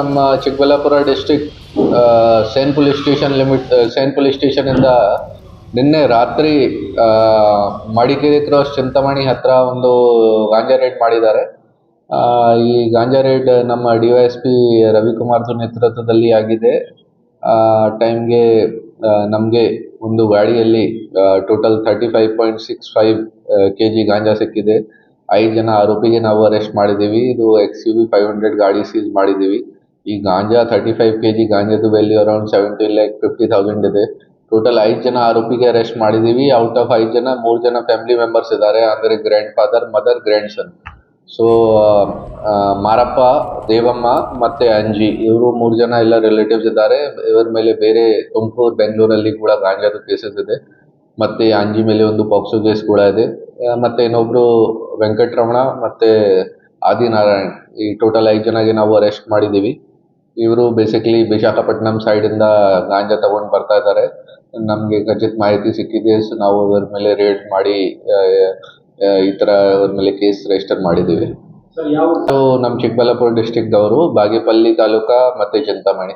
ನಮ್ಮ Chikkaballapura district CEN police station limit CEN police ಸ್ಟೇಷನಿಂದ ನಿನ್ನೆ ರಾತ್ರಿ ಮಡಿಕೇರಿ ಕ್ರಾಸ್ ಚಿಂತಾಮಣಿ ಹತ್ರ ಒಂದು ಗಾಂಜಾ ರೇಡ್ ಮಾಡಿದ್ದಾರೆ. ಈ ಗಾಂಜಾ ರೇಡ್ ನಮ್ಮ D Y S P Ravikumar ನೇತೃತ್ವದಲ್ಲಿ ಆಗಿದೆ. ಟೈಮ್ಗೆ ನಮಗೆ ಒಂದು ಗಾಡಿಯಲ್ಲಿ total thirty five point six five K G ganja ಸಿಕ್ಕಿದೆ. ಐದು ಜನ ಆರೋಪಿಗೆ ನಾವು ಅರೆಸ್ಟ್ ಮಾಡಿದ್ದೀವಿ. ಇದು X U V five hundred ಗಾಡಿ ಸೀಸ್ ಮಾಡಿದ್ದೀವಿ. ಈ ganja thirty five K G ಗಾಂಜಾದು value around seventy lakh fifty thousand ಇದೆ. ಟೋಟಲ್ ಐದು ಜನ ಆರೋಪಿಗೆ ಅರೆಸ್ಟ್ ಮಾಡಿದೀವಿ. ಔಟ್ ಆಫ್ ಐದು ಜನ, ಮೂರು ಜನ ಫ್ಯಾಮಿಲಿ ಮೆಂಬರ್ಸ್ ಇದ್ದಾರೆ. ಅಂದರೆ grandfather mother grandson so Marappa, Devamma ಮತ್ತೆ ಅಂಜಿ, ಇವರು ಮೂರು ಜನ ಎಲ್ಲ ರಿಲೇಟಿವ್ಸ್ ಇದ್ದಾರೆ. ಇವರ ಮೇಲೆ ಬೇರೆ ತುಮಕೂರು, ಬೆಂಗಳೂರಲ್ಲಿ ಕೂಡ ಗಾಂಜಾದು ಕೇಸಸ್ ಇದೆ. ಮತ್ತೆ ಅಂಜಿ ಮೇಲೆ ಒಂದು ಪಾಕ್ಸೋ ಕೇಸ್ ಕೂಡ ಇದೆ. ಮತ್ತೆ ಇನ್ನೊಬ್ರು ವೆಂಕಟರಮಣ ಮತ್ತೆ ಆದಿನಾರಾಯಣ್. ಈ ಟೋಟಲ್ ಐದು ಜನಗೆ ನಾವು ಅರೆಸ್ಟ್ ಮಾಡಿದ್ದೀವಿ ಇವರು ಬೇಸಿಕಲಿ ವಿಶಾಖಪಟ್ಟಣಂ ಸೈಡಿಂದ ಗಾಂಜಾ ತಗೊಂಡು ಬರ್ತಾ ಇದ್ದಾರೆ ನಮಗೆ ಖಚಿತ ಮಾಹಿತಿ ಸಿಕ್ಕಿದೆ. ಸೊ ನಾವು ಅದರ ಮೇಲೆ ರೇಡ್ ಮಾಡಿ ಈ ಥರ ಅವ್ರ ಮೇಲೆ ಕೇಸ್ ರಿಜಿಸ್ಟರ್ ಮಾಡಿದ್ದೀವಿ ನಮ್ಮ ಚಿಕ್ಕಬಳ್ಳಾಪುರ ಡಿಸ್ಟಿಕ್ದವರು ಬಾಗೇಪಲ್ಲಿ ತಾಲೂಕಾ ಮತ್ತೆ ಚಿಂತಾಮಣಿ.